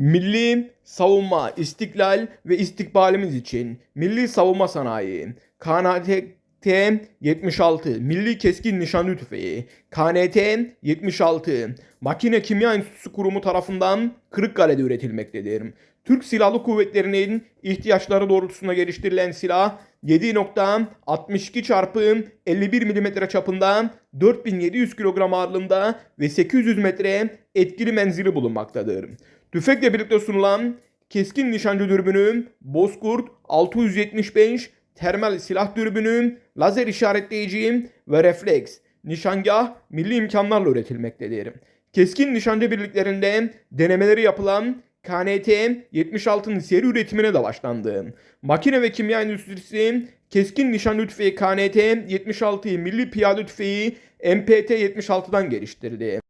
Milli savunma, istiklal ve istikbalimiz için Milli Savunma Sanayi, KNT 76, Milli Keskin Nişancı Tüfeği, KNT 76, Makine Kimya Enstitüsü Kurumu tarafından Kırıkkale'de üretilmektedir. Türk Silahlı Kuvvetleri'nin ihtiyaçları doğrultusunda geliştirilen silah 7.62 çarpı 51 mm çapında 4700 kilogram ağırlığında ve 800 metre etkili menzili bulunmaktadır. Tüfekle birlikte sunulan keskin nişancı dürbünü Bozkurt 675, termal silah dürbünü, lazer işaretleyici ve refleks, nişangah milli imkanlarla üretilmektedir. Keskin nişancı birliklerinde denemeleri yapılan KNT 76'nın seri üretimine de başlandı. Makine ve kimya endüstrisi keskin nişancı tüfeği KNT 76'yı milli piyade tüfeği MPT 76'dan geliştirdi.